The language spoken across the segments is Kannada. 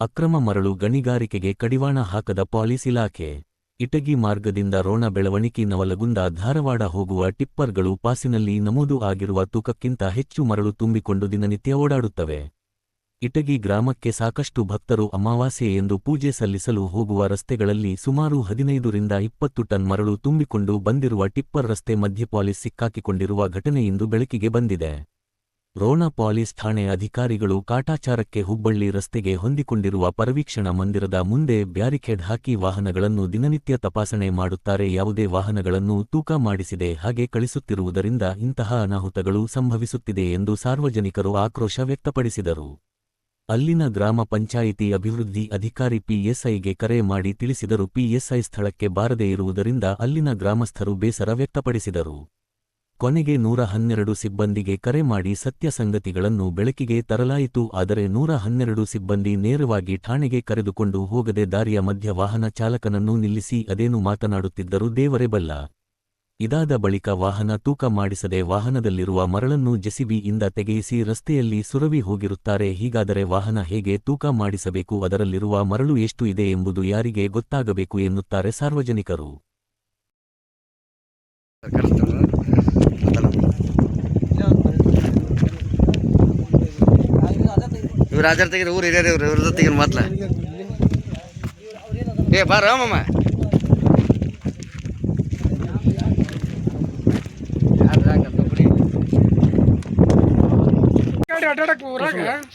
ಅಕ್ರಮ ಮರಳು ಗಣಿಗಾರಿಕೆಗೆ ಕಡಿವಾಣ ಹಾಕದ ಪಾಲಿಸ್ ಇಲಾಖೆ. ಇಟಗಿ ಮಾರ್ಗದಿಂದ ರೋಣ ಬೆಳವಣಿಗೆ ನವಲಗುಂದ ಧಾರವಾಡ ಹೋಗುವ ಟಿಪ್ಪರ್ಗಳು ಪಾಸಿನಲ್ಲಿ ನಮೂದು ಆಗಿರುವ ತೂಕಕ್ಕಿಂತ ಹೆಚ್ಚು ಮರಳು ತುಂಬಿಕೊಂಡು ದಿನನಿತ್ಯ ಓಡಾಡುತ್ತವೆ. ಇಟಗಿ ಗ್ರಾಮಕ್ಕೆ ಸಾಕಷ್ಟು ಭಕ್ತರು ಅಮಾವಾಸ್ಯೆ ಎಂದು ಪೂಜೆ ಸಲ್ಲಿಸಲು ಹೋಗುವ ರಸ್ತೆಗಳಲ್ಲಿ ಸುಮಾರು ಹದಿನೈದರಿಂದ ಇಪ್ಪತ್ತು ಟನ್ ಮರಳು ತುಂಬಿಕೊಂಡು ಬಂದಿರುವ ಟಿಪ್ಪರ್ ರಸ್ತೆ ಮಧ್ಯೆ ಪಾಲಿಸ್ ಸಿಕ್ಕಾಕಿಕೊಂಡಿರುವ ಘಟನೆಯಿಂದು ಬೆಳಕಿಗೆ ಬಂದಿದೆ. ರೋಣ ಪೊಲೀಸ್ ಠಾಣೆ ಅಧಿಕಾರಿಗಳು ಕಾಟಾಚಾರಕ್ಕೆ ಹುಬ್ಬಳ್ಳಿ ರಸ್ತೆಗೆ ಹೊಂದಿಕೊಂಡಿರುವ ಪರವೀಕ್ಷಣ ಮಂದಿರದ ಮುಂದೆ ಬ್ಯಾರಿಕೇಡ್ ಹಾಕಿ ವಾಹನಗಳನ್ನು ದಿನನಿತ್ಯ ತಪಾಸಣೆ ಮಾಡುತ್ತಾರೆ. ಯಾವುದೇ ವಾಹನಗಳನ್ನು ತೂಕ ಮಾಡಿಸಿದೆ ಹಾಗೆ ಕಳಿಸುತ್ತಿರುವುದರಿಂದ ಇಂತಹ ಅನಾಹುತಗಳು ಸಂಭವಿಸುತ್ತಿದೆ ಎಂದು ಸಾರ್ವಜನಿಕರು ಆಕ್ರೋಶ ವ್ಯಕ್ತಪಡಿಸಿದರು. ಅಲ್ಲಿನ ಗ್ರಾಮ ಪಂಚಾಯಿತಿ ಅಭಿವೃದ್ಧಿ ಅಧಿಕಾರಿ ಪಿಎಸ್ಐಗೆ ಕರೆ ಮಾಡಿ ತಿಳಿಸಿದರು. ಪಿಎಸ್ಐ ಸ್ಥಳಕ್ಕೆ ಬಾರದೇ ಇರುವುದರಿಂದ ಅಲ್ಲಿನ ಗ್ರಾಮಸ್ಥರು ಬೇಸರ ವ್ಯಕ್ತಪಡಿಸಿದರು. ಕೊನೆಗೆ ನೂರ ಹನ್ನೆರಡು ಸಿಬ್ಬಂದಿಗೆ ಕರೆ ಮಾಡಿ ಸತ್ಯ ಸಂಗತಿಗಳನ್ನು ಬೆಳಕಿಗೆ ತರಲಾಯಿತು, ಆದರೆ ನೂರ ಹನ್ನೆರಡು ಸಿಬ್ಬಂದಿ ನೇರವಾಗಿ ಠಾಣೆಗೆ ಕರೆದುಕೊಂಡು ಹೋಗದೆ ದಾರಿಯ ಮಧ್ಯ ವಾಹನ ಚಾಲಕನನ್ನು ನಿಲ್ಲಿಸಿ ಅದೇನು ಮಾತನಾಡುತ್ತಿದ್ದರು ದೇವರೇ ಬಲ್ಲ. ಇದಾದ ಬಳಿಕ ವಾಹನ ತೂಕ ಮಾಡಿಸದೆ ವಾಹನದಲ್ಲಿರುವ ಮರಳನ್ನು ಜೆಸಿಬಿಯಿಂದ ತೆಗೆಯಿಸಿ ರಸ್ತೆಯಲ್ಲಿ ಸುರವಿ ಹೋಗಿರುತ್ತಾರೆ, ಹೀಗಾದರೆ ವಾಹನ ಹೇಗೆ ತೂಕ ಮಾಡಿಸಬೇಕು, ಅದರಲ್ಲಿರುವ ಮರಳು ಎಷ್ಟು ಇದೆ ಎಂಬುದು ಯಾರಿಗೆ ಗೊತ್ತಾಗಬೇಕು ಎನ್ನುತ್ತಾರೆ ಸಾರ್ವಜನಿಕರು. ಇವ್ರು ರಾಜರ ತೆಗಿರಿ ಊರು ಹಿರಿಯರು ಇವ್ರು ಇವ್ರದ್ದು ತೆಗಿರಿ ಮೊದ್ಲ. ಏ ಬಾರ ಮಾಮ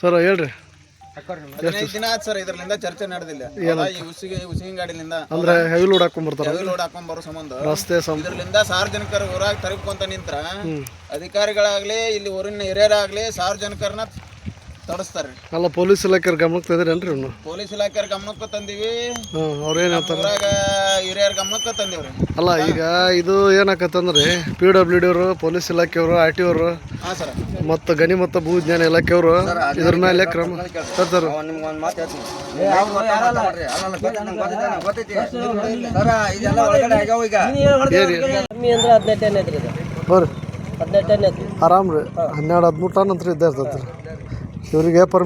ಸರ್ ಹೇಳ್ರಿ. ಹದಿನೈದು ದಿನ ಆಯ್ತು ಸರ್ ಇದ್ರಲಿಂದ ಚರ್ಚೆ ನಡೆದಿಲ್ಲ. ಈ ಉಸಿಗೆ ಉಸಿಗಿನ ಗಾಡಿಲಿಂದ ಅಂದ್ರೆ ಹೆವಿ ಲೋಡ್ ಹಾಕೊಂಡ್ ಬರ್ತಾರೆ? ಹೆವಿ ಲೋಡ್ ಹಾಕೊಂಡ್ ಬರೋ ಸಂಬಂಧ. ರಸ್ತೆ ಸಾರ್ವಜನಿಕರು ಊರಾಗ ತರಕೊಂತ ನಿಂತ್ರ ಅಧಿಕಾರಿಗಳಾಗ್ಲಿ ಇಲ್ಲಿ ಊರಿನ ಹಿರಿಯರಾಗ್ಲಿ ಸಾರ್ವಜನಿಕರನ್ನ ತಡಿಸ್ತಾರೆ ಅಲ್ಲ ಪೊಲೀಸ್ ಇಲಾಖೆಯವ್ರ ಗಮನಕ್ಕೆ ತಂದಿರೇನ್ರಿ ಇವ್ನು ಪೊಲೀಸ್ ಇಲಾಖೆ ಗಮನಕ್ಕೆ ತಂದಿವಿ ಅವ್ರು ಅವ್ರೇನು ಹೇಳ್ತಾರೆ ಊರಾಗ ಹಿರಿಯರ ಗಮನಕ್ಕೆ ತಂದಿವ್ರಿ ಅಲ್ಲ ಈಗ ಇದು ಏನಾಕತ್ತಂದ್ರೆ ಪಿ ಡಬ್ಲ್ಯೂ ಡಿ ಅವರು ಪೊಲೀಸ್ ಇಲಾಖೆಯವರು ಆರ್ ಟಿ ಅವರು ಹಾ ಸರ್ ಮತ್ತು ಗಣಿ ಮತ್ತು ಭೂ ವಿಜ್ಞಾನ ಇಲಾಖೆಯವರು ಇದ್ರ ಮೇಲೆ ಕ್ರಮ ತರ್ತಾರೆ ನಿಮ್ಗೆ ಒಂದು ಮಾತು ಹೇಳ್ತೀನಿ ಸರ ಐತ್ರಿ ಆರಾಮ್ ರೀ ಹನ್ನೆರಡು ಹದಿಮೂರು ಟನ್ ಅಂತ ಇದ್ದೇ ಇರ್ತೈತೆ ರೀ ಇವರಿಗೆ ಪರ್